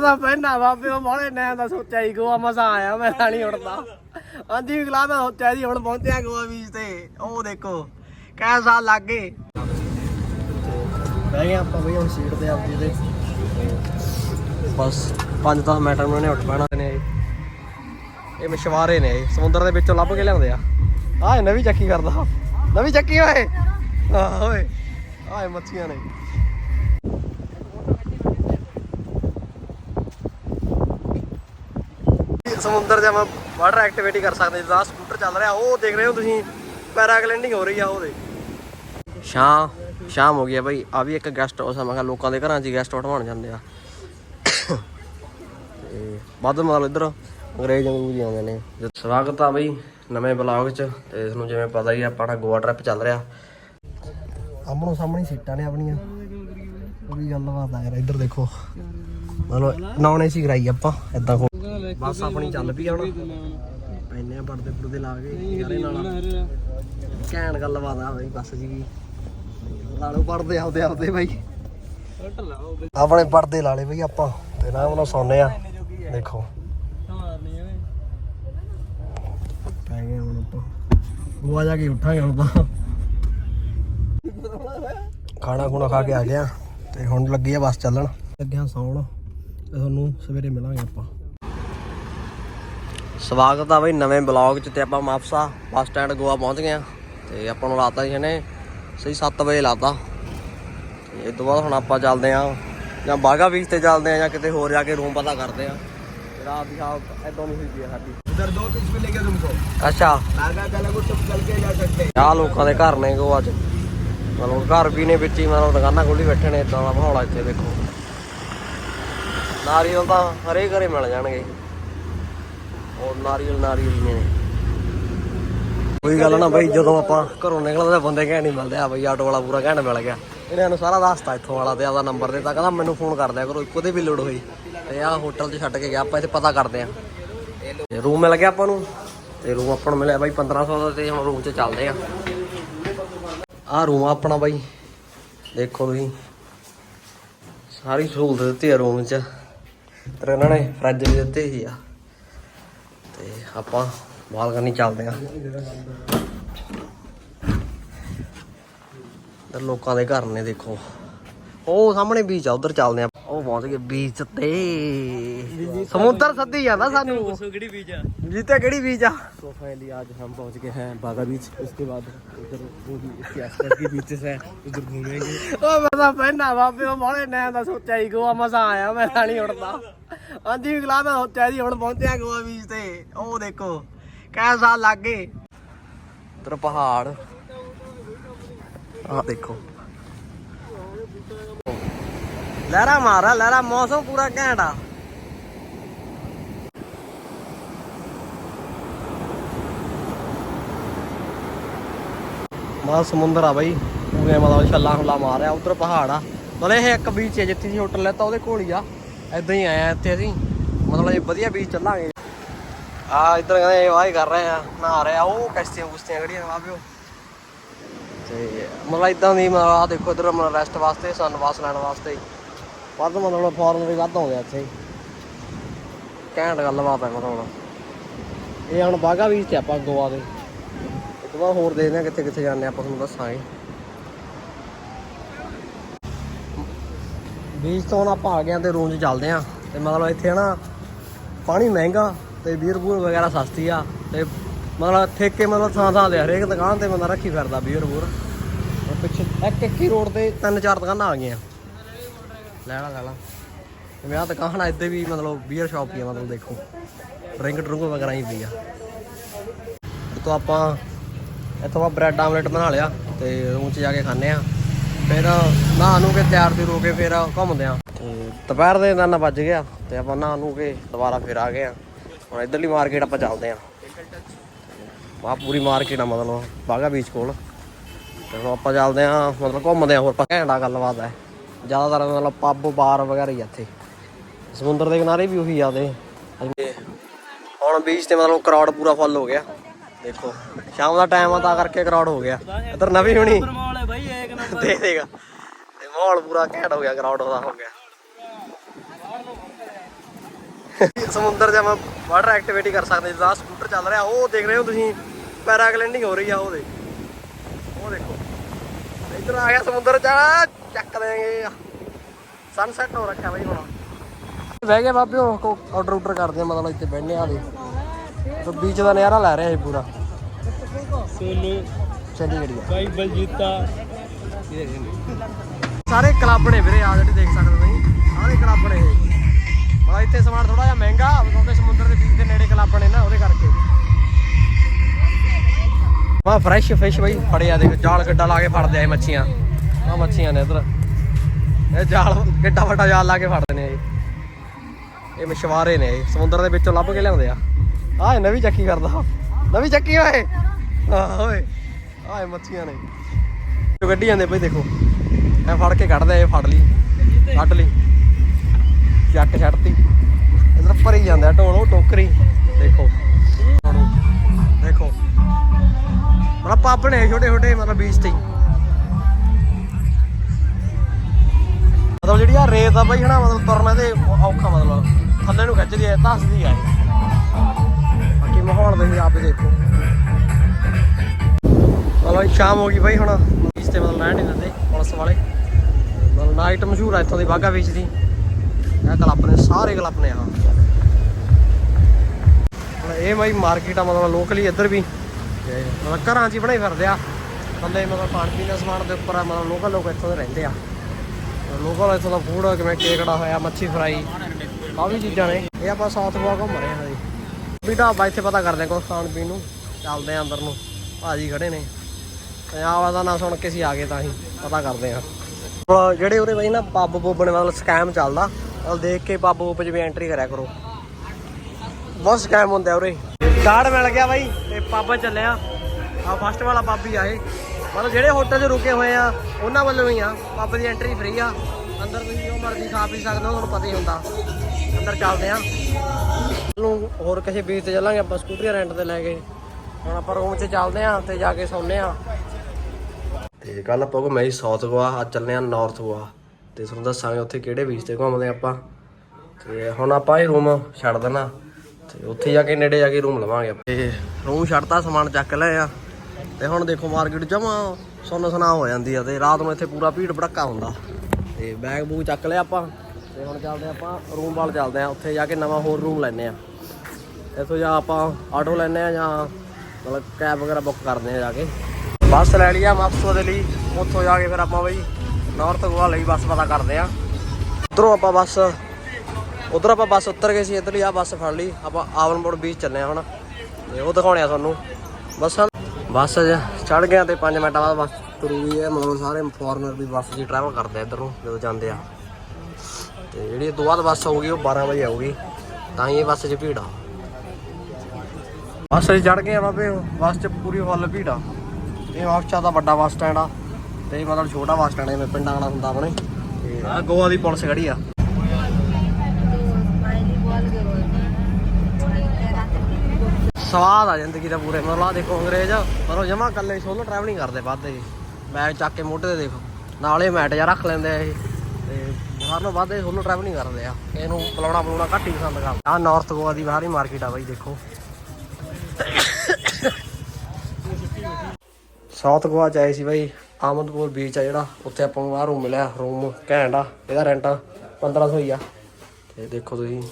ਦਾ ਪਹਿਨਾ ਬਾਬੇ, ਉਹ ਨੇ ਦਾ ਸੋਚਿਆ ਹੀ ਗੋਆ ਮਸਾ ਆਇਆ, ਮੈਂ ਤਾਂ ਨਹੀਂ ਉੜਦਾ। ਆਂਦੀ ਗਲਾ ਮੈਂ ਸੋਚਿਆ ਸੀ, ਹੁਣ ਪਹੁੰਚਿਆ ਗੋਆ ਬੀਚ ਤੇ। ਉਹ ਦੇਖੋ ਕੈ ਸਾਲ ਲੱਗ। ਗਏ ਬਹਿ ਗਏ ਆਪਾਂ ਬਈ, ਹੁਣ ਸੀਟ ਤੇ ਆਪਦੀ ਦੇ ਬਸ 5-10 ਮਿੰਟ ਉਹਨਾਂ ਨੇ ਉੱਠ ਪੈਣਾ ਨੇ। ਇਹ ਮਸ਼ਵਾਰੇ ਨੇ, ਸਮੁੰਦਰ ਦੇ ਵਿੱਚੋਂ ਲੱਭ ਕੇ ਲਿਆਉਂਦੇ ਆ। ਆਹ ਨਵੀਂ ਚੱਕੀ ਕਰਦਾ। ਨਵੀਂ ਚੱਕੀ ਓਏ। ਓਏ। ਆਹ ਮੱਛੀਆਂ ਨੇ। ਸਮੁੰਦਰ ਆਪਾਂ ਵਾਟਰ ਐਕਟੀਵਿਟੀ ਕਰ ਸਕਦੇ ਜਿੱਦਾਂ ਸਕੂਟਰ ਚੱਲ ਰਿਹਾ ਉਹ ਦੇਖ ਰਹੇ ਹੋ ਤੁਸੀਂ ਪੈਰਾਗਲਾਈਡਿੰਗ ਹੋ ਰਹੀ ਆ ਉਹਦੇ ਸ਼ਾਮ ਸ਼ਾਮ ਹੋ ਗਿਆ ਬਾਈ ਆ ਵੀ ਇੱਕ ਗੈਸਟ ਹਾਊਸ ਆ ਮੈਂ ਕਿਹਾ ਲੋਕਾਂ ਦੇ ਘਰਾਂ 'ਚ ਗੈਸਟ ਹਾਊਸ ਬਣ ਜਾਂਦੇ ਆ। ਤੇ ਵੱਧ ਮਤਲਬ ਇੱਧਰ ਅੰਗਰੇਜ਼ ਅੰਗਰੂਜ਼ ਆਉਂਦੇ ਨੇ। ਜੀ, ਸਵਾਗਤ ਆ ਬਈ ਨਵੇਂ ਬਲੌਗ 'ਚ ਤੇ ਤੁਹਾਨੂੰ ਜਿਵੇਂ ਪਤਾ ਹੀ ਆ ਆਪਣਾ ਗੋਆ ਟ੍ਰਿਪ ਚੱਲ ਰਿਹਾ। ਆਮਣੋ ਸਾਹਮਣੇ ਸੀਟਾਂ ਨੇ ਆਪਣੀਆਂ। ਕੋਈ ਗੱਲਬਾਤ ਆ ਯਾਰ ਇੱਧਰ ਦੇਖੋ। ਮਤਲਬ ਨੌਨ ਏਸੀ ਕਰਾਈ ਆਪਾਂ ਏਦਾਂ ਕੋ ਬੱਸ ਆਪਣੀ ਚੱਲ ਪਈ ਹੁਣ। ਪੈਨੇ ਆ ਪਰਦੇ ਪੁਰਦੇ ਲਾ ਕੇ ਯਾਰੇ ਨਾਲ ਘੈਂਟ ਗੱਲਬਾਤ ਆ ਬਈ ਬੱਸ ਜੀ। ਵੀ ਲਾ ਲਓ ਪਰਦੇ ਆਪਦੇ ਆਪਦੇ ਬਾਈ। ਆਪਣੇ ਪਰਦੇ ਲਾ ਲਏ ਬਈ ਆਪਾਂ ਤੇ ਨਾ ਉਹਨਾਂ ਸੌਨੇ ਆ। ਦੇਖੋ। ਪੈ ਗਏ ਹੁਣ ਆਪਾਂ। ਗੋਆ ਜਾ ਕੇ ਉੱਠਾਂਗੇ ਹੁਣ ਤਾਂ ਖਾਣਾ ਖੁਣਾ ਖਾ ਕੇ ਆ ਗਿਆ ਤੇ ਹੁਣ ਲੱਗੀ ਆ ਬੱਸ ਚੱਲਣ। ਲੱਗਿਆ ਸੌਣ ਤੇ ਤੁਹਾਨੂੰ ਸਵੇਰੇ ਮਿਲਾਂਗੇ ਆਪਾਂ। ਸਵਾਗਤ ਆ ਬਈ ਨਵੇਂ ਬਲੌਗ 'ਚ ਤੇ ਆਪਾਂ ਮਾਪਸਾ ਬੱਸ ਸਟੈਂਡ ਗੋਆ ਪਹੁੰਚ ਗਏ ਆ। ਤੇ ਆਪਾਂ ਨੂੰ ਲਾਤਾ ਜੀ ਨੇ ਸਹੀ 7 ਵਜੇ ਲਾਤਾ। ਤੇ ਇਸ ਤੋਂ ਬਾਅਦ ਹੁਣ ਆਪਾਂ ਚੱਲਦੇ ਆ ਜਾਂ ਬਾਗਾ ਬੀਚ ਤੇ ਚੱਲਦੇ ਆ ਜਾਂ ਕਿਤੇ ਹੋਰ ਜਾ ਕੇ ਰੂਮ ਪਤਾ ਕਰਦੇ ਆ। ਰਾਤ ਦੀ ਹਾਲਤ ਐਦਾਂ ਨਹੀਂ ਹੋਈ ਹੈ ਸਾਡੀ। ਉਧਰ ਦੋ ਕਿਸ ਵੀ ਲੈ ਕੇ ਤੁਮਕੋ। ਅੱਛਾ। ਬਾਗਾ ਚਲੇ ਕੋ ਚੱਲ ਕੇ ਜਾ ਸਕਦੇ। ਆ ਲੋਕਾਂ ਦੇ ਘਰ ਨੇ ਗੋਆ 'ਚ। ਮਤਲਬ ਘਰ ਵੀ ਨੇ ਵਿੱਚ ਹੀ ਮਤਲਬ ਦੁਕਾਨਾਂ ਖੋਲੀ ਬੈਠੇ ਨੇ ਇਦਾਂ ਦਾ ਮਾਹੌਲ ਇੱਥੇ ਦੇਖੋ। ਨਾਰੀਅਲ ਤਾਂ ਹਰੇ ਘਰੇ ਮਿਲ ਜਾਣਗੇ। ਉਹ ਨਾਰੀਅਲ ਨਾਰੀਅਲ ਨੇ। ਕੋਈ ਗੱਲ ਨਾ ਬਈ, ਜਦੋਂ ਆਪਾਂ ਘਰੋਂ ਨਿਕਲਦੇ ਤਾਂ ਬੰਦੇ ਘੈਂਟ ਨਹੀਂ ਮਿਲਦੇ, ਆ ਬਈ, ਆਟੋ ਵਾਲਾ ਪੂਰਾ ਘੈਂਟ ਮਿਲ ਗਿਆ। ਇਹਨੇ ਨੂੰ ਸਾਰਾ ਦੱਸਤਾ ਇੱਥੋਂ ਵਾਲਾ ਤੇ ਆਦਾ ਨੰਬਰ ਦਿੱਤਾ, ਕਹਿੰਦਾ ਮੈਨੂੰ ਫੋਨ ਕਰ ਦਿਆ ਕਰੋ, ਇੱਕੋ ਤੇ ਵੀ ਲੋੜ ਹੋਈ। ਤੇ ਆ ਹੋਟਲ 'ਚ ਛੱਡ ਕੇ ਗਿਆ, ਆਪਾਂ ਇੱਥੇ ਪਤਾ ਕਰਦੇ ਆ ਰੂਮ ਮਿਲ ਗਿਆ ਆਪਾਂ ਨੂੰ। ਤੇ ਰੂਮ ਆਪਾਂ ਨੂੰ ਮਿਲਿਆ ਬਾਈ 1500 ਦਾ ਤੇ ਹੁਣ ਰੂਮ 'ਚ ਚੱਲਦੇ ਆ ਆਹ ਰੂਮ ਆਪਣਾ ਬਾਈ। ਦੇਖੋ ਤੁਸੀਂ। ਸਾਰੀ ਸਹੂਲਤ ਦਿੱਤੀ ਆ ਰੂਮ 'ਚ। ਤੇ ਇਹਨਾਂ ਨੇ ਫਰਿੱਜ ਵੀ ਦਿੱਤੇ ਸੀ ਆ। ਆਪਾਂ ਬਾਲ ਕਰਨੀ ਚੱਲਦੇ ਆ। ਇਧਰ ਲੋਕਾਂ ਦੇ ਘਰ ਨੇ ਦੇਖੋ। ਉਹ ਸਾਹਮਣੇ ਬੀਚ ਆ ਉਧਰ ਚੱਲਦੇ ਆ। ਉਹ ਪਹੁੰਚ ਗਏ ਬੀਚ ਤੇ। ਸਮੁੰਦਰ ਸੱਦੀ ਜਾਂਦਾ ਸਾਨੂੰ। ਕਿਹੜੀ ਬੀਚ ਆ? ਜੀਤੇ ਕਿਹੜੀ ਬੀਚ ਆ? ਸੋ ਫਾਈਨਲੀ ਅੱਜ ਹਮ ਪਹੁੰਚ ਗਏ ਹਾਂ ਬਾਗਾ ਬੀਚ ਉਸਕੇ ਬਾਅਦ ਉਧਰ ਉਹ ਵੀ ਇਸਕੇ ਆਸ-ਪਾਸ ਦੀ ਬੀਚਸ ਹੈ ਉਧਰ ਘੁੰਮੇਂਗੇ ਉਹ ਮੈਂ ਤਾਂ ਪਹਿਨਾ ਵਾਪੇ ਉਹ ਬੋਲੇ ਨਾ ਦਾ ਸੋਚਿਆ ਹੀ ਗੋਆ ਮਜ਼ਾ ਆਇਆ ਮੈਂ ਤਾਂ ਨਹੀਂ ਉੜਦਾ ਹਾਂਜੀ ਗਲਾ ਮੈਂ ਸੋਚਿਆ ਸੀ ਹੁਣ ਪਹੁੰਚਿਆ ਗੋਆ ਬੀਚ ਤੇ। ਉਹ ਦੇਖੋ ਕੈ ਸਾਲ ਲੱਗ ਪਹਾੜ। ਆਹ ਦੇਖੋ। ਲਹਿਰਾ ਮਾਰਾ, ਲਹਿਰਾ, ਮੌਸਮ ਪੂਰਾ ਘੈਂਟ ਆ। ਮਾ ਸਮੁੰਦਰ ਆ ਬਾਈ। ਪੂਰੇ ਮਤਲਬ ਛੱਲਾ ਹੁੱਲਾ ਮਾਰਿਆ, ਉਧਰ ਪਹਾੜ ਆ। ਮਤਲਬ ਇਹ ਇੱਕ ਬੀਚ ਹੈ ਜਿੱਥੇ ਜੀ ਹੋਟਲ ਲੈਤਾ, ਉਹਦੇ ਕੋਲ ਹੀ ਆ। ਐਦਾਂ ਹੀ ਆਇਆ ਇੱਥੇ ਅਸੀਂ। ਮਤਲਬ ਇਹ ਵਧੀਆ ਬੀਚ ਚੱਲਾਂਗੇ। ਆ ਇੱਧਰ ਕਹਿੰਦੇ ਇਹ ਵਾਹੀ ਕਰ ਰਹੇ ਆ, ਨਹਾ ਰਹੇ ਆ, ਉਹ ਕਸ਼ਤੀਆਂ ਕੁਸ਼ਤੀਆਂ ਕਿਹੜੀਆਂ ਵਾਪਿਓ ਤੇ ਮਤਲਬ ਇਦਾਂ ਦੀ ਮਤਲਬ ਆ ਦੇਖੋ ਇੱਧਰ ਮਤਲਬ ਰੈਸਟ ਵਾਸਤੇ ਸਨ ਵਾਸ ਲੈਣ ਵਾਸਤੇ। ਵੱਧ ਮਤਲਬ ਫੋਰਨ ਵੀ ਵੱਧ ਆਉਂਦੇ ਆ ਇੱਥੇ। ਘੈਂਟ ਗੱਲਬਾਤ ਹੈ ਮਤਲਬ। ਇਹ ਹੁਣ ਬਾਗਾ ਬੀਚ ਤੇ ਆਪਾਂ ਗੋਆ ਦੇ। ਇਸ ਹੋਰ ਦੇਖਦੇ ਆ ਕਿੱਥੇ ਕਿੱਥੇ ਜਾਂਦੇ ਆ ਆਪਾਂ, ਤੁਹਾਨੂੰ ਦੱਸਾਂਗੇ। ਬੀਚ ਤੋਂ ਆਪਾਂ ਆ ਗਏ ਆ ਤੇ ਰੂਮ 'ਚ ਚੱਲਦੇ ਆ ਤੇ ਮਤਲਬ ਇੱਥੇ ਨਾ ਪਾਣੀ ਮਹਿੰਗਾ ਤੇ ਬੀਅਰ ਬੂਰ ਵਗੈਰਾ ਸਸਤੀ ਆ। ਤੇ ਮਤਲਬ ਠੇਕੇ ਮਤਲਬ ਥਾਂ ਥਾਂ ਤੇ ਹਰੇਕ ਦੁਕਾਨ ਤੇ ਬੰਦਾ ਰੱਖੀ ਫਿਰਦਾ ਬੀਅਰ ਬੂਰ। ਪਿੱਛੇ ਇੱਕ ਇੱਕ ਹੀ ਰੋਡ ਤੇ ਤਿੰਨ ਚਾਰ ਦੁਕਾਨਾਂ ਆ ਗਈਆਂ। ਲੈ ਲਾ ਲੈ ਲਾ। ਤੇ ਆਹ ਦੁਕਾਨ ਆ ਇੱਥੇ ਵੀ ਮਤਲਬ ਬੀਅਰ ਸ਼ਾਪ ਹੀ ਆ ਮਤਲਬ ਦੇਖੋ। ਡਰਿੰਕ ਡਰੁੰਕ ਵਗੈਰਾ ਹੀ ਪਈ ਆ। ਤੋਂ ਆਪਾਂ ਇੱਥੋਂ ਆਪਾਂ ਬ੍ਰੈਡ ਆਮਲੇਟ ਬਣਾ ਲਿਆ ਤੇ ਰੂਮ 'ਚ ਜਾ ਕੇ ਖਾਂਦੇ ਆ ਫਿਰ ਨਹਾ ਨੂੰ ਕੇ ਤਿਆਰ ਤੇ ਰੋ ਕੇ ਫਿਰ ਘੁੰਮਦੇ ਆ। ਤੇ ਦੁਪਹਿਰ ਦੇ ਦਿਨ ਵੱਜ ਗਿਆ ਤੇ ਆਪਾਂ ਨਹਾ ਨੂੰ ਕੇ ਦੁਬਾਰਾ ਫਿਰ ਆ ਗਏ ਆ। ਹੁਣ ਇਧਰਲੀ ਮਾਰਕੀਟ ਆਪਾਂ ਚੱਲਦੇ ਆ। ਆ ਪੂਰੀ ਮਾਰਕੀਟ ਆ ਮਤਲਬ ਬਾਗਾ ਬੀਚ ਕੋਲ। ਤੇ ਹੁਣ ਆਪਾਂ ਚੱਲਦੇ ਆ, ਮਤਲਬ ਘੁੰਮਦੇ ਆ ਹੋਰ ਘੈਂਟਾ ਗੱਲਬਾਤ ਹੈ। ਜ਼ਿਆਦਾਤਰ ਮਤਲਬ ਪੱਬ ਬਾਰ ਵਗੈਰਾ ਹੀ ਇੱਥੇ। ਸਮੁੰਦਰ ਦੇ ਕਿਨਾਰੇ ਵੀ ਉਹੀ ਆ ਹੁਣ ਬੀਚ ਤੇ ਮਤਲਬ ਕਰਾਊਡ ਪੂਰਾ ਫੁੱਲ ਹੋ ਗਿਆ। ਦੇਖੋ, ਸ਼ਾਮ ਦਾ ਟਾਈਮ ਆ ਤਾਂ ਕਰਕੇ ਕਰਾਊਡ ਹੋ ਗਿਆ। ਇੱਧਰ ਨਵੀਂ ਹੋਣੀ। ਦੇ ਦੇਗਾ। ਤੇ ਮਾਹੌਲ ਪੂਰਾ ਘੈਂਟ ਹੋ ਗਿਆ ਗਰਾਊਂਡ ਉਹਦਾ ਹੋ ਗਿਆ। ਸਮੁੰਦਰ ਜਮਾ ਵਾਟਰ ਐਕਟੀਵਿਟੀ ਕਰ ਸਕਦੇ ਜਿੱਦਾਂ ਸਕੂਟਰ ਚੱਲ ਰਿਹਾ ਉਹ ਦੇਖ ਰਹੇ ਹੋ ਤੁਸੀਂ ਪੈਰਾਗਲੈਂਡਿੰਗ ਹੋ ਰਹੀ ਆ ਉਹਦੇ ਉਹ ਦੇਖੋ। ਇੱਧਰ ਆ ਗਿਆ ਸਮੁੰਦਰ ਚਾ ਚੱਕ ਦੇਗੇ ਸਨਸੈਟ ਹੋ ਰੱਖਿਆ ਬਈ ਹੁਣ। ਬਹਿ ਗਏ ਬਾਬਿਓ ਆਰਡਰ ਆਰਡਰ ਕਰਦੇ ਆ ਮਤਲਬ ਇੱਥੇ ਬੈਠਨੇ ਆ ਦੇ ਤੇ ਬੀਚ ਦਾ ਨਜ਼ਾਰਾ ਲੈ ਰਿਹਾ ਇਹ ਪੂਰਾ। ਸੋਨੂ ਚੰਡੀਗੜ੍ਹ ਬਾਈ ਬਲਜੀਤਾ ਸਾਰੇ ਕਲੱਬ ਨੇ ਵੀਰੇ ਆ ਜਿਹੜੇ ਦੇਖ ਸਕਦੇ ਤੁਸੀਂ, ਸਾਰੇ ਕਲੱਬ ਨੇ ਇਹ ਮਤਲਬ ਇੱਥੇ ਸਮਾਨ ਥੋੜਾ ਜਿਹਾ ਮਹਿੰਗਾ ਕਿਉਂਕਿ ਸਮੁੰਦਰ ਦੇ ਬੀਚ ਦੇ ਨੇੜੇ ਕਲੱਬ ਨੇ ਨਾ, ਉਹਦੇ ਕਰਕੇ। ਮਾ ਫਰੈਸ਼ ਫਿਸ਼ ਬਈ ਫੜਿਆ ਦੇਖ, ਜਾਲ ਗੱਡਾ ਲਾ ਕੇ ਫੜਦੇ ਆ ਮੱਛੀਆਂ। ਆ ਮੱਛੀਆਂ ਨੇ ਇਧਰ। ਇਹ ਜਾਲ ਗੱਡਾ ਵੱਡਾ ਜਾਲ ਲਾ ਕੇ ਫੜਦੇ ਨੇ ਇਹ। ਇਹ ਮਛਵਾਰੇ ਨੇ ਇਹ, ਸਮੁੰਦਰ ਦੇ ਵਿੱਚੋਂ ਲੱਭ ਕੇ ਲਿਆਉਂਦੇ ਆ। ਆਹ ਨਵੀਂ ਚੱਕੀ ਕਰਦਾ। ਨਵੀਂ ਚੱਕੀ ਓਏ। ਓਏ। ਆਹ ਮੱਛੀਆਂ ਨੇ। ਗੱਡੀ ਜਾਂਦੇ ਬਈ ਦੇਖੋ। ਐ ਫੜ ਕੇ ਕੱਢਦਾ, ਇਹ ਫੜ ਲਈ, ਕੱਢ ਲਈ। ਚੱਕ ਛੱਡਤੀ। ਇਧਰ ਭਰੀ ਜਾਂਦਾ ਢੋਲ, ਉਹ ਟੋਕਰੀ। ਦੇਖੋ। ਦੇਖੋ। ਮਤਲਬ ਪੱਬ ਨੇ ਛੋਟੇ ਛੋਟੇ ਮਤਲਬ ਬੀਚ ਤੇ ਮਤਲਬ ਜਿਹੜੀ ਆ ਰੇਤ ਆ ਬਈ, ਹਨਾ, ਮਤਲਬ ਤੁਰਨਾ ਤੇ ਔਖਾ ਮਤਲਬ। ਥੱਲੇ ਨੂੰ ਖਿੱਚਦੀ ਐ ਧੱਸਦੀ ਆ ਬਾਕੀ ਮਾਹੌਲ ਤੁਸੀਂ ਆਪੇ ਦੇਖੋ। ਮਤਲਬ ਸ਼ਾਮ ਹੋ ਗਈ ਬਈ ਹੁਣ। ਬੀਚ ਤੇ ਮਤਲਬ ਰਹਿਣ ਨਹੀਂ ਦਿੰਦੇ ਪੁਲਿਸ ਵਾਲੇ। ਮਤਲਬ ਨਾਈਟ ਮਸ਼ਹੂਰ ਆ ਇੱਥੋਂ ਦੀ ਬਾਗਾ ਬੀਚ ਦੀ। ਇਹ ਕਲੱਬ ਨੇ, ਸਾਰੇ ਕਲੱਬ ਨੇ ਆ ਇਹ ਬਈ ਮਾਰਕੀਟ ਆ, ਮਤਲਬ ਲੋਕਲੀ ਇੱਧਰ ਵੀ। ਮਤਲਬ ਘਰਾਂ 'ਚ ਹੀ ਬਣਾਈ ਫਿਰਦੇ ਆ। ਬੰਦੇ ਮਤਲਬ ਖਾਣ ਪੀਣ ਦਾ ਸਮਾਨ ਦੇ ਉੱਪਰ ਮਤਲਬ ਲੋਕਲ ਲੋਕ ਇੱਥੋਂ ਦੇ ਰਹਿੰਦੇ ਆ। ਲੋਕਲ ਇੱਥੋਂ ਦਾ ਫੂਡ ਜਿਵੇਂ ਕੇਕੜਾ ਹੋਇਆ, ਮੱਛੀ ਫਰਾਈ, ਕਾਫੀ ਚੀਜ਼ਾਂ ਨੇ। ਇਹ ਆਪਾਂ ਸਾਊਥ ਗੋਆ ਘੁੰਮ ਰਹੇ ਹਾਂ ਜੀ। ਵੀ ਢਾਬਾ ਇੱਥੇ ਪਤਾ ਕਰਦੇ ਆ ਕੁਛ ਖਾਣ ਪੀਣ ਨੂੰ। ਚੱਲਦੇ ਆ ਅੰਦਰ ਨੂੰ। ਭਾਜੀ ਖੜੇ ਨੇ। ਪੰਜਾਬ ਦਾ ਨਾਂ ਸੁਣ ਕੇ ਅਸੀਂ ਆ ਗਏ ਤਾਂ ਹੀ, ਪਤਾ ਕਰਦੇ ਆ ਜਿਹੜੇ ਉਹਦੇ ਬਈ ਨਾ ਪੱਬ ਪੁੱਬ ਨੇ ਮਤਲਬ ਸਕੈਮ ਚੱਲਦਾ ਉਹ ਦੇਖ ਕੇ ਪੱਬ ਪੁੱਬ 'ਚ ਐਂਟਰੀ ਕਰਿਆ ਕਰੋ। ਬਹੁਤ ਸਕੈਮ ਹੁੰਦਾ ਉਰੇ। ਕਾਰਡ ਮਿਲ ਗਿਆ ਬਾਈ, ਤੇ ਪੱਬ ਚੱਲਿਆ। ਆ ਫਸਟ ਵਾਲਾ ਪੱਬ ਹੀ ਆ ਇਹ। ਮਤਲਬ ਜਿਹੜੇ ਹੋਟਲ 'ਚ ਰੁਕੇ ਹੋਏ ਆ, ਉਹਨਾਂ ਵੱਲੋਂ ਹੀ ਆ। ਪੱਬ ਦੀ ਐਂਟਰੀ ਫ੍ਰੀ ਆ। ਅੰਦਰ ਤੁਸੀਂ ਜੋ ਮਰਜ਼ੀ ਖਾ ਪੀ ਸਕਦੇ ਹੋ, ਤੁਹਾਨੂੰ ਪਤਾ ਹੀ ਹੁੰਦਾ। ਅੰਦਰ ਚੱਲਦੇ ਆ ਨੂੰ ਹੋਰ ਕਿਸੇ ਬੀਚ ਤੇ ਚੱਲਾਂਗੇ, ਆਪਾਂ ਸਕੂਟਰੀ ਰੈਂਟ ਤੇ ਲੈ ਕੇ। ਹੁਣ ਆਪਾਂ ਰੂਮ 'ਚ ਚੱਲਦੇ ਆ ਤੇ ਜਾ ਕੇ ਸੌਂਦੇ ਆ ਤੇ ਕੱਲ ਆਪਾਂ ਘੁੰਮੇ ਸੀ ਸਾਊਥ ਗੋਆ, ਅੱਜ ਚੱਲਦੇ ਆ ਨਾਰਥ ਗੋਆ ਤੇ ਤੁਹਾਨੂੰ ਦੱਸਾਂਗੇ ਉੱਥੇ ਕਿਹੜੇ ਬੀਚ ਤੇ ਘੁੰਮਦੇ ਆਪਾਂ। ਤੇ ਹੁਣ ਆਪਾਂ ਇਹ ਰੂਮ ਛੱਡ ਦੇਣਾ ਤੇ ਉੱਥੇ ਜਾ ਕੇ ਨੇੜੇ ਜਾ ਕੇ ਰੂਮ ਲਵਾਂਗੇ ਆਪਾਂ। ਤੇ ਰੂਮ ਛੱਡਤਾ, ਸਮਾਨ ਚੱਕ ਲਿਆ ਆ। ਤੇ ਹੁਣ ਦੇਖੋ ਮਾਰਕੀਟ ਜਮਾ ਸੁੰਨ ਸੁਨਾ ਹੋ ਜਾਂਦੀ ਆ ਤੇ ਰਾਤ ਨੂੰ ਇੱਥੇ ਪੂਰਾ ਭੀੜ ਭੜੱਕਾ ਹੁੰਦਾ। ਤੇ ਬੈਗ ਬੂਗ ਚੱਕ ਲਿਆ ਆਪਾਂ ਤੇ ਹੁਣ ਚੱਲਦੇ ਆਪਾਂ ਰੂਮ ਵਾਲ ਚੱਲਦੇ ਆ ਉੱਥੇ ਜਾ ਕੇ ਨਵਾਂ ਹੋਰ ਰੂਮ ਲੈਨੇ ਆ ਇੱਥੋਂ ਜਾਂ ਆਪਾਂ ਆਟੋ ਲੈਨੇ ਆ ਜਾਂ ਮਤਲਬ ਕੈਬ ਵਗੈਰਾ ਬੁੱਕ ਕਰਦੇ ਆ ਜਾ ਕੇ। ਬੱਸ ਲੈ ਲਈ ਆ ਮਾਪਸੋ ਦੇ ਲਈ, ਉੱਥੋਂ ਜਾ ਕੇ ਫਿਰ ਆਪਾਂ ਬਈ ਨਾਰਥ ਗੋਆ ਲਈ ਬੱਸ ਪਤਾ ਕਰਦੇ ਆ। ਉਧਰੋਂ ਆਪਾਂ ਬੱਸ, ਉਧਰ ਆਪਾਂ ਬੱਸ ਉਤਰ ਗਏ ਸੀ ਇੱਧਰ ਹੀ ਆ ਬੱਸ ਫੜ ਲਈ, ਆਪਾਂ ਆਵਲਮੋੜ ਬੀਚ ਚੱਲੇ ਆ ਹੁਣ। ਤੇ ਉਹ ਦਿਖਾਉਣੇ ਆ ਤੁਹਾਨੂੰ। ਬੱਸਾਂ ਬੱਸ ਚੜ ਗਿਆ ਤੇ 5 ਮਿੰਟਾਂ ਬਾਅਦ ਬੱਸ ਤੁਰੂਗੀ ਹੈ ਮਤਲਬ ਸਾਰੇ ਫੋਰਨਰ ਵੀ ਬੱਸ 'ਚ ਟਰੈਵਲ ਕਰਦੇ ਆ ਇੱਧਰ, ਜਦੋਂ ਜਾਂਦੇ ਆ। ਤੇ ਜਿਹੜੀ ਇਹ ਤੋਂ ਬਾਅਦ ਬੱਸ ਆਊਗੀ, ਉਹ 12 ਵਜੇ ਆਊਗੀ। ਤਾਂ ਹੀ ਇਹ ਬੱਸ 'ਚ ਭੀੜ ਆ। ਬੱਸ 'ਚ ਚੜ ਗਏ ਆ ਬਾਬੇ ਬੱਸ 'ਚ ਪੂਰੀ ਫੁੱਲ ਭੀੜ ਆ। ਇਹ ਆਫਸ਼ਾ ਦਾ ਵੱਡਾ ਬੱਸ ਸਟੈਂਡ ਆ। ਤੇ ਮਤਲਬ ਛੋਟਾ ਬੱਸ ਸਟੈਂਡ ਜਿਵੇਂ ਪਿੰਡਾਂ ਵਾਲਾ ਹੁੰਦਾ ਆਪਣੇ। ਤੇ ਆ ਗੋਆ ਦੀ ਪੁਲਿਸ ਖੜੀ ਆ। ਸਵਾਦ ਆ ਜ਼ਿੰਦਗੀ ਦਾ ਪੂਰੇ। ਮਤਲਬ ਆ ਦੇਖੋ ਅੰਗਰੇਜ਼, ਮਤਲਬ ਜਮਾ ਕੱਲੇ ਸੋਲੋ ਟਰੈਵਲਿੰਗ ਕਰਦੇ ਵੱਧਦੇ ਜੀ। ਬੈਗ ਚੱਕ ਕੇ ਮੋਢੇ ਤੇ ਦੇਖੋ, ਨਾਲੇ ਮੈਟ ਜਾ ਰੱਖ ਲੈਂਦੇ ਆ ਇਹ। ਤੇ ਬਾਹਰ ਨੂੰ ਵੱਧਦੇ ਸੋਲੋ ਟਰੈਵਲਿੰਗ ਕਰਦੇ ਆ। ਇਹਨੂੰ ਪਲਾਉਣਾ ਪਲਾਉਣਾ ਘੱਟ ਹੀ ਪਸੰਦ ਕਰਦੇ। ਆ ਨਾਰਥ ਗੋਆ ਦੀ ਬਾਹਰੀ ਮਾਰਕੀਟ ਆ ਬਾਈ, ਦੇਖੋ। ਸਾਊਥ ਗੋਆ ਚ ਆਏ ਸੀ ਬਾਈ ਆਮਦਪੁਰ ਬੀਚ ਆ ਜਿਹੜਾ, ਉੱਥੇ ਆਪਾਂ ਨੂੰ ਆਹ ਰੂਮ ਮਿਲਿਆ ਰੂਮ ਘੈਂਟ ਆ, ਇਹਦਾ ਰੈਂਟ 1500 ਹੀ ਆ। ਤੇ ਦੇਖੋ ਤੁਸੀਂ,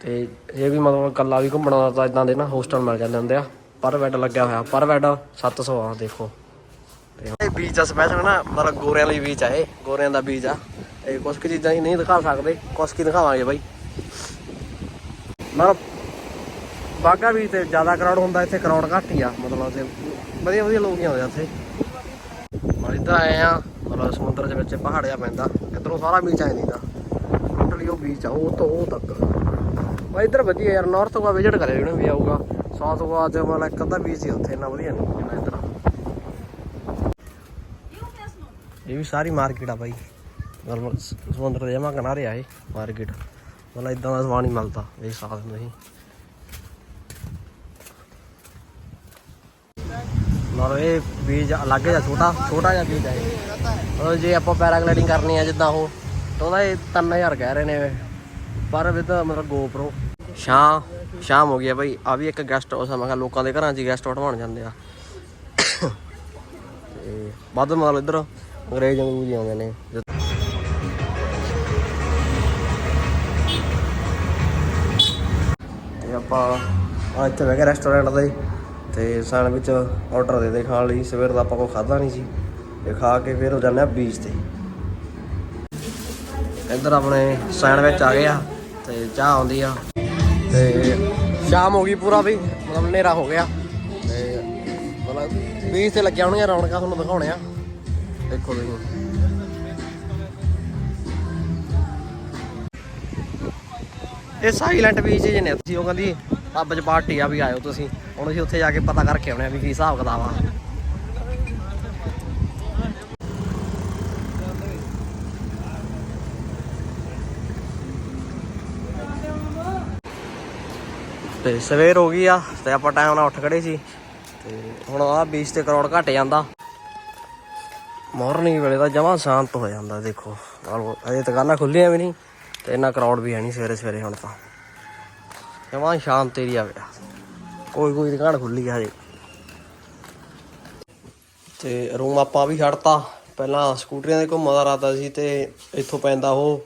ਤੇ ਇਹ ਵੀ ਮਤਲਬ ਕੱਲਾ ਵੀ ਘੁੰਮਣਾ ਦਾ ਤਾਂ ਇਦਾਂ ਦੇ ਨਾ ਹੋਸਟਲ ਮਿਲ ਜਾਂਦੇ ਹੁੰਦੇ ਆ। ਪਰ ਬੈੱਡ ਲੱਗਿਆ ਹੋਇਆ, ਪਰ ਬੈੱਡ 700 ਆ, ਦੇਖੋ। ਤੇ ਇਹ ਬੀਚ ਆ ਸਪੈਸ਼ਲ ਨਾ, ਮਤਲਬ ਗੋਰਿਆਂ ਲਈ ਬੀਚ ਆ ਇਹ, ਗੋਰਿਆਂ ਦਾ ਬੀਚ ਆ। ਇਹ ਕੁਝ ਕੁ ਚੀਜ਼ਾਂ ਹੀ ਨਹੀਂ ਦਿਖਾ ਸਕਦੇ ਕੁਝ ਕੀ ਦਿਖਾਵਾਂਗੇ ਬਾਈ। ਮਤਲਬ ਬਾਗਾ ਵੀ ਤੇ ਜ਼ਿਆਦਾ ਕਰਾਊਡ ਹੁੰਦਾ, ਇੱਥੇ ਕਰਾਊਡ ਘੱਟ ਹੀ ਆ, ਮਤਲਬ ਤੇ ਵਧੀਆ ਵਧੀਆ ਲੋਕ ਹੀ ਆਉਂਦੇ ਆ ਇੱਥੇ। ਮਤਲਬ ਇੱਧਰ ਆਏ ਆ ਮਤਲਬ ਸਮੁੰਦਰ ਦੇ ਵਿੱਚ, ਪਹਾੜ ਜਿਹਾ ਪੈਂਦਾ, ਇੱਧਰੋਂ ਸਾਰਾ ਬੀਚ ਆਏ ਨਹੀਂ ਦਾ ਟੋਟਲੀ ਉਹ ਬੀਚ ਆ, ਉਹ ਤੋਂ ਉਹ ਤੱਕ। ਮੈਂ ਇੱਧਰ ਵਧੀਆ ਯਾਰ ਨਾਰਥ ਗੋਆ ਵਿਜ਼ਿਟ ਕਰਿਆ ਜਿਹਨੇ ਵੀ ਆਊਗਾ। ਸਾਊਥ ਗੋਆ ਤੇ ਮਤਲਬ ਇੱਕ ਅੱਧਾ ਬੀਚ ਹੀ ਉੱਥੇ, ਇੰਨਾ ਵਧੀਆ ਨਹੀਂ ਜਿੰਨਾ ਇੱਧਰ। ਇਹ ਵੀ ਸਾਰੀ ਮਾਰਕੀਟ ਆ ਬਾਈ। ਮਤਲਬ ਸਮੁੰਦਰ ਦੇ ਜਮਾ ਕਿਨਾਰੇ ਆ ਇਹ ਮਾਰਕੀਟ ਮਤਲਬ ਇਦਾਂ ਦਾ ਸਮਾਨ ਹੀ ਮਿਲਦਾ, ਇਹ ਸਾਥ ਨਹੀਂ। ਮਤਲਬ ਇਹ ਬੀਜ ਅਲੱਗ ਜਿਹਾ, ਛੋਟਾ ਛੋਟਾ ਜਿਹਾ ਬੀਜ ਹੈ ਇਹ। ਜੇ ਆਪਾਂ ਪੈਰਾਗਲਾਈਡਿੰਗ ਕਰਨੀ ਆ ਜਿੱਦਾਂ ਉਹ, ਤਾਂ ਉਹਦਾ ਇਹ 3000 ਕਹਿ ਰਹੇ ਨੇ ਪਰ ਵਿਦ ਮਤਲਬ GoPro ਸ਼ਾਮ ਸ਼ਾਮ ਹੋ ਗਿਆ ਬਈ। ਆ ਵੀ ਇੱਕ ਗੈਸਟ ਹਾਊਸ ਆ, ਮੈਂ ਕਿਹਾ ਲੋਕਾਂ ਦੇ ਘਰਾਂ 'ਚ ਗੈਸਟ ਹਾਊਸ ਬਣ ਜਾਂਦੇ ਆ। ਤੇ ਵੱਧ ਮਤਲਬ ਇੱਧਰ ਅੰਗਰੇਜ਼ ਅੰਗਰੂਜ਼ ਹੀ ਆਉਂਦੇ ਨੇ। ਤੇ ਆਪਾਂ, ਆ ਇੱਥੇ ਬਹਿ ਗਏ ਰੈਸਟੋਰੈਂਟ ਦੇ ਤੇ ਸਾਨ ਵਿੱਚ ਆਰਡਰ ਦੇ ਦੇ ਖਾਣ ਲਈ। ਸਵੇਰ ਦਾ ਆਪਾਂ ਕੋ ਖਾਦਾ ਨਹੀਂ ਸੀ। ਇਹ ਖਾ ਕੇ ਫਿਰ ਹੋ ਜਾਂਦੇ ਆ ਬੀਚ ਤੇ। ਇੱਧਰ ਆਪਣੇ ਸੈਂਡਵਿਚ ਆ ਗਏ ਆ ਤੇ ਚਾਹ ਆਉਂਦੀ ਆ। ਤੇ ਸ਼ਾਮ ਹੋ ਗਈ ਪੂਰਾ ਵੀ, ਮਤਲਬ ਹਨੇਰਾ ਹੋ ਗਿਆ। ਤੇ ਮਤਲਬ ਬੀਚ ਤੇ ਲੱਗਿਆ ਹੋਣਗੀਆਂ ਰੌਣਕਾਂ, ਤੁਹਾਨੂੰ ਦਿਖਾਉਣੇ ਆ। ਦੇਖੋ ਤੁਸੀਂ। ਇਹ ਸਾਈਲੈਂਟ ਬੀਚ ਜੇ ਨੇ ਤੁਸੀਂ, ਉਹ ਕਹਿੰਦੀ ਪੱਬ 'ਚ ਪਾਰਟੀ ਆ ਵੀ ਆਇਓ ਤੁਸੀਂ। ਹੁਣ ਅਸੀਂ ਉੱਥੇ ਜਾ ਕੇ ਪਤਾ ਕਰਕੇ ਆਉਣੇ ਆ ਵੀ ਕੀ ਹਿਸਾਬ ਕਿਤਾਬ ਆ। ਤੇ ਸਵੇਰ ਹੋ ਗਈ ਆ ਤੇ ਆਪਾਂ ਟਾਈਮ ਨਾਲ ਉੱਠ ਖੜੇ ਸੀ। ਤੇ ਹੁਣ ਆਹ ਬੀਚ ਤੇ ਕਰੋੜ ਘਟ ਜਾਂਦਾ। ਮਾਰਨਿੰਗ ਵੇਲੇ ਤਾਂ ਜਮਾਂ ਸ਼ਾਂਤ ਹੋ ਜਾਂਦਾ, ਦੇਖੋ। ਨਾਲੋਂ ਅਜੇ ਦੁਕਾਨਾਂ ਖੁੱਲੀਆਂ ਵੀ ਨਹੀਂ ਤੇ ਇੰਨਾ ਕਰਾਊਡ ਵੀ ਹੈ ਨਹੀਂ ਸਵੇਰੇ ਸਵੇਰੇ ਹੁਣ ਤਾਂ। ਜਮਾਂ ਸ਼ਾਂਤ ਏਰੀਆ ਪਿਆ ਕੋਈ ਕੋਈ ਦੁਕਾਨ ਖੁੱਲੀ ਆ ਹਜੇ। ਤੇ ਰੂਮ ਆਪਾਂ ਵੀ ਛੱਡਤਾ ਪਹਿਲਾਂ ਸਕੂਟਰੀਆਂ ਦੇ ਘੁੰਮਣ ਦਾ ਇਰਾਦਾ ਸੀ ਤੇ ਇੱਥੋਂ ਪੈਂਦਾ ਉਹ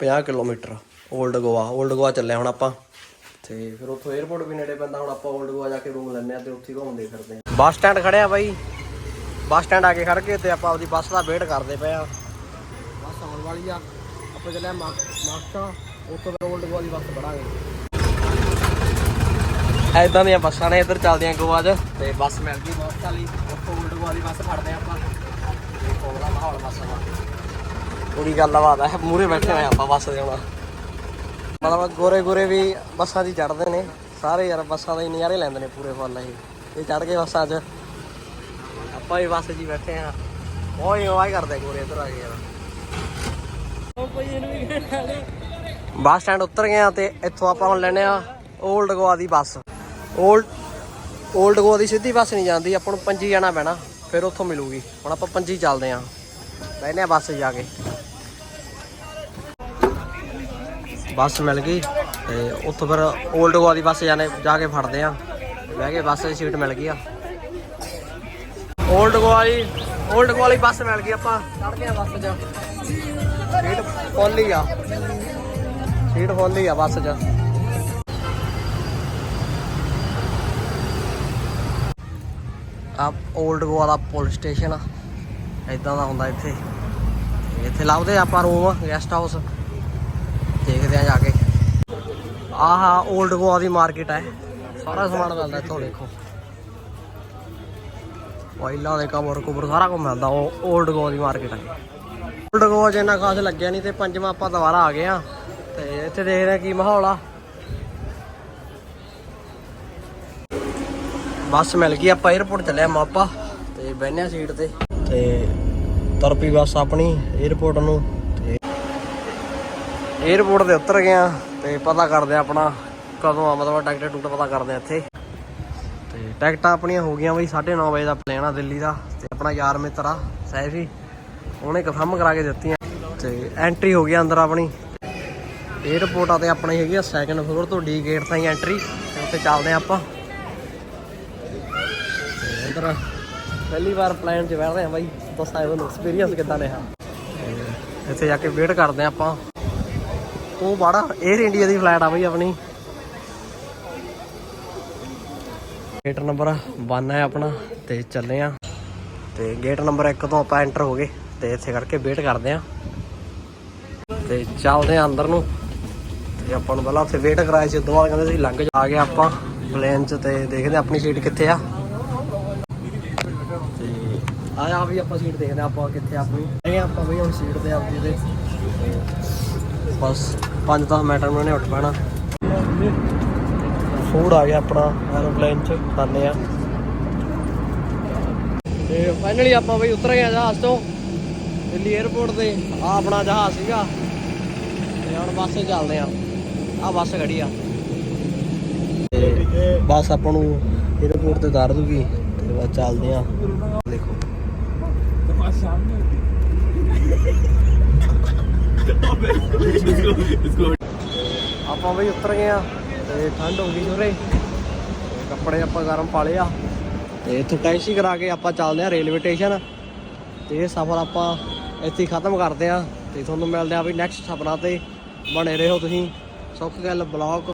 50 kilometre old Goa. Old Goa ਚੱਲਿਆ ਹੁਣ ਆਪਾਂ। ਤੇ ਫਿਰ ਉੱਥੋਂ 에어ਪੋਰਟ ਵੀ ਨੇੜੇ ਪੈਂਦਾ, ਹੁਣ ਆਪਾਂ 올ਡ ਗੋਆ ਜਾ ਕੇ ਰੂਮ ਲੈਣੇ ਆ ਤੇ ਉੱਥੇ ਘੁੰਮਦੇ ਫਿਰਦੇ ਆ। ਬੱਸ ਸਟੈਂਡ ਖੜਿਆ ਬਾਈ। ਬੱਸ ਸਟੈਂਡ ਆ ਕੇ ਖੜ ਕੇ ਤੇ ਆਪਾਂ ਆਪਦੀ ਬੱਸ ਦਾ ਵੇਟ ਕਰਦੇ ਪਏ ਆ। ਬੱਸ ਆਉਣ ਵਾਲੀ ਆ। ਆਪਾਂ ਚੱਲਿਆ ਮਾਕਟਾ ਉੱਥੋਂ ਫਿਰ 올ਡ ਗੋਆ ਦੀ ਬੱਸ ਬੜਾਂਗੇ ਐਦਾਂ ਦੀਆਂ ਬੱਸਾਂ ਨੇ ਇੱਧਰ ਚੱਲਦੀਆਂ ਗੋਆ 'ਚ। ਤੇ ਬੱਸ ਮਿਲ ਗਈ ਬਹੁਤ ਚਾਲੀ ਉੱਥੋਂ 올ਡ ਗੋਆ ਦੀ ਬੱਸ ਫੜਦੇ ਆਪਾਂ। ਤੇ ਕੋਲਾ ਮਾਹੌਲ ਬੱਸ ਦਾ ਪੂਰੀ ਗੱਲ ਬਾਤ ਹੈ ਮੂਰੇ ਬੈਠੇ ਹੋਏ ਆਪਾਂ ਬੱਸ ਦੇ ਹੁਣ। ਮਤਲਬ ਗੋਰੇ ਗੋਰੇ ਵੀ ਬੱਸਾਂ 'ਚ ਚੜਦੇ ਨੇ। ਸਾਰੇ ਯਾਰ ਬੱਸਾਂ ਦੇ ਨਜ਼ਾਰੇ ਲੈਂਦੇ ਨੇ ਪੂਰੇ ਫੁੱਲ ਇਹ। ਇਹ ਚੜ ਕੇ ਬੱਸਾਂ 'ਚ। ਆਪਾਂ ਵੀ ਬੱਸ 'ਚ ਹੀ ਬੈਠੇ ਆ ਉਹ ਹੀ ਕਰਦੇ ਗੋਰੇ ਇੱਧਰ ਆ ਗਏ ਯਾਰ। ਬੱਸ ਸਟੈਂਡ ਉਤਰ ਗਏ ਆ ਤੇ ਇੱਥੋਂ ਆਪਾਂ ਹੁਣ ਲੈਣੇ ਆ 올ਡ ਗੋਆ ਦੀ ਬੱਸ। ਓਲਡ ਓਲਡ ਗੋਆ ਦੀ ਸਿੱਧੀ ਬੱਸ ਨਹੀਂ ਜਾਂਦੀ, ਆਪਾਂ ਨੂੰ ਪੰਜੀ ਜਾਣਾ ਪੈਣਾ, ਫਿਰ ਉੱਥੋਂ ਮਿਲੂਗੀ। ਹੁਣ ਆਪਾਂ ਪੰਜੀ ਚੱਲਦੇ ਆਂ ਬੈਠਨੇ ਆ ਬੱਸ ਜਾ ਕੇ। ਬੱਸ ਮਿਲ ਗਈ ਤੇ ਉੱਥੋਂ ਫਿਰ ਓਲਡ ਗੋਆ ਦੀ ਬੱਸ ਜਾਣੇ ਜਾ ਕੇ ਫੜਦੇ ਆਂ ਬਹਿ ਕੇ ਬੱਸ ਦੀ ਸੀਟ ਮਿਲ ਗਈ ਆ। ਓਲਡ ਗੋਆ ਵਾਲੀ 올ਡ ਗੋ ਵਾਲੀ ਬੱਸ ਮਿਲ ਗਈ ਆਪਾਂ। ਚੜ ਗਏ ਬੱਸ 'ਚ। ਸੀਟ ਫੁੱਲ ਆ। ਸੀਟ ਫੁੱਲ ਆ ਬੱਸ 'ਚ। ਆ 올ਡ ਗੋਆ ਦਾ ਪੁਲਿਸ ਸਟੇਸ਼ਨ ਆ। ਦਾ ਹੁੰਦਾ ਇੱਥੇ। ਇੱਥੇ ਲੱਭਦੇ ਆਪਾਂ ਰੂਮ ਗੈਸਟ ਹਾਊਸ ਦੇਖਦੇ ਆ ਜਾ ਕੇ। ਆਹਾ 올ਡ ਗੋਆ ਦੀ ਮਾਰਕੀਟ ਹੈ ਸਾਰਾ ਸਮਾਨ ਮਿਲਦਾ ਇੱਥੋਂ, ਦੇਖੋ। ਵਾਈਲਾ ਦੇ ਕਬਰ ਕੁਬਰ ਸਾਰਾ ਕੁਝ ਮਿਲਦਾ, ਉਹ 올ਡ ਗੋਆ ਦੀ ਮਾਰਕੀਟ ਹੈ 올ਡ ਗੋਆ ਜਿੰਨਾ ਖਾਸ ਲੱਗਿਆ ਨਹੀਂ ਤੇ ਪੰਜਵਾਂ ਆਪਾਂ ਦੁਬਾਰਾ ਆ ਗਏ ਆ। ਤੇ ਇੱਥੇ ਦੇਖਦੇ ਆ ਕੀ ਮਾਹੌਲ ਆ। ਬੱਸ ਮਿਲ ਗਈ, ਆਪਾਂ 에어ਪੋਰਟ ਚੱਲਿਆ ਮਾਪਾ ਤੇ ਬੈਨਿਆ ਸੀਟ ਤੇ। ਤੇ ਤਰਪੀ ਬੱਸ ਆਪਣੀ 에어ਪੋਰਟ ਨੂੰ ਤੇ 에어ਪੋਰਟ ਤੇ ਉਤਰ ਗਿਆ ਤੇ ਪਤਾ ਕਰਦੇ ਆਪਣਾ ਕਦੋਂ ਆ, ਮਤਲਬ ਟਿਕਟ ਟੁਕਟ ਪਤਾ ਕਰਦੇ ਆ ਇੱਥੇ। ਤੇ ਟਿਕਟਾਂ ਆਪਣੀਆਂ ਹੋ ਗਈਆਂ ਬਈ 9:30 ਵਜੇ ਦਾ ਪਲੇਨ ਆ ਦਿੱਲੀ ਦਾ ਤੇ ਆਪਣਾ ਯਾਰ ਮਿੱਤਰ ਆ, ਸੈਫੀ, ਉਹਨੇ ਕਨਫਰਮ ਕਰਾ ਕੇ ਦਿੱਤੀਆਂ। ਤੇ ਐਂਟਰੀ ਹੋ ਗਈ ਅੰਦਰ ਆਪਣੀ। 에어ਪੋਰਟ ਆ ਤੇ ਆਪਣੀ ਹੈਗੀ ਆ ਸੈਕੰਡ ਫਲੋਰ ਤੋਂ ਡੀ ਗੇਟ ਤਾਈਂ ਐਂਟਰੀ ਉੱਥੇ ਚੱਲਦੇ ਆਪਾਂ। ਇੱਧਰ ਪਹਿਲੀ ਵਾਰ ਪਲਾਨ 'ਚ ਬੈਠਦੇ ਆ ਬਾਈ। ਦੱਸਾਂ ਤੁਹਾਨੂੰ ਐਕਸਪੀਰੀਅੰਸ ਕਿੱਦਾਂ ਰਿਹਾ? ਇੱਥੇ ਜਾ ਕੇ ਵੇਟ ਕਰਦੇ ਆ ਆਪਾਂ। ਉਹ ਬਾੜਾ 에ਅਰ ਇੰਡੀਆ ਦੀ ਫਲਾਈਟ ਆ ਬਾਈ ਆਪਣੀ। ਗੇਟ ਨੰਬਰ 1 ਹੈ ਆਪਣਾ, ਤੇ ਚੱਲੇ ਆ ਤੇ ਗੇਟ ਨੰਬਰ 1 ਤੋਂ ਆਪਾਂ ਐਂਟਰ ਹੋ ਗਏ, ਤੇ ਇੱਥੇ ਕਰਕੇ ਵੇਟ ਕਰਦੇ ਆ ਤੇ ਚੱਲਦੇ ਆ ਅੰਦਰ ਨੂੰ। ਤੇ ਆਪਾਂ ਨੂੰ ਪਹਿਲਾਂ ਉੱਥੇ ਵੇਟ ਕਰਾਇਆ ਸੀ ਉਦੋਂ ਬਾਅਦ ਕਹਿੰਦੇ ਸੀ ਲੰਘ ਜਾ ਆ ਗਏ ਆਪਾਂ। ਪਲੇਨ 'ਚ ਤੇ ਦੇਖਦੇ ਆ ਆਪਣੀ ਸੀਟ ਕਿੱਥੇ ਆ। ਆਇਆ ਵੀ ਆਪਾਂ ਸੀਟ ਦੇਖਦੇ ਆ ਆਪਾਂ ਕਿੱਥੇ ਆਪਣੀ। ਇਹ ਆਪਾਂ ਵੀ ਹੁਣ ਸੀਟ ਤੇ ਆਪਦੀ ਤੇ। ਬਸ 5-10 ਮਿੰਟ ਨੂੰ ਇਹਨੇ ਉੱਠ ਪੈਣਾ। ਫੂਡ ਆ ਗਿਆ ਆਪਣਾ ਐਰੋਪਲੇਨ 'ਚ ਖਾਣੇ ਆ ਤੇ ਫਾਈਨਲੀ ਆਪਾਂ ਬਈ ਉਤਰ ਗਏ ਜਹਾਜ਼ ਤੋਂ, ਦਿੱਲੀ 에ਅਰਪੋਰਟ ਤੇ। ਆ ਆਪਣਾ ਜਹਾਜ਼ ਸੀਗਾ। ਤੇ ਹੁਣ ਬੱਸ ਚੱਲਦੇ ਆ ਆ ਬੱਸ ਖੜੀ ਆ। ਬੱਸ ਆਪਾਂ ਨੂੰ 에ਅਰਪੋਰਟ ਤੇ ਉਤਾਰ ਦੂਗੀ, ਤੇ ਬਸ ਚੱਲਦੇ ਆ ਦੇਖੋ। ਆਪਾਂ ਬਈ ਉਤਰ ਗਏ ਆ ਤੇ ਠੰਡ ਹੋ ਗਈ ਉਰੇ ਕੱਪੜੇ ਆਪਾਂ ਗਰਮ ਪਾ ਲਏ ਆ। ਤੇ ਇੱਥੇ ਟੈਕਸੀ ਕਰਾ ਕੇ ਆਪਾਂ ਚੱਲਦੇ ਆ ਰੇਲਵੇ ਸਟੇਸ਼ਨ। ਤੇ ਇਹ ਸਫ਼ਰ ਆਪਾਂ ਇੱਥੇ ਖਤਮ ਕਰਦੇ ਆ। ਤੇ ਤੁਹਾਨੂੰ ਮਿਲਦੇ ਆ ਵੀ ਨੈਕਸਟ ਸਫਰਾਂ ਤੇ ਬਣੇ ਰਹੋ ਤੁਸੀਂ। ਸੁੱਖ ਗੱਲ ਬਲੌਗ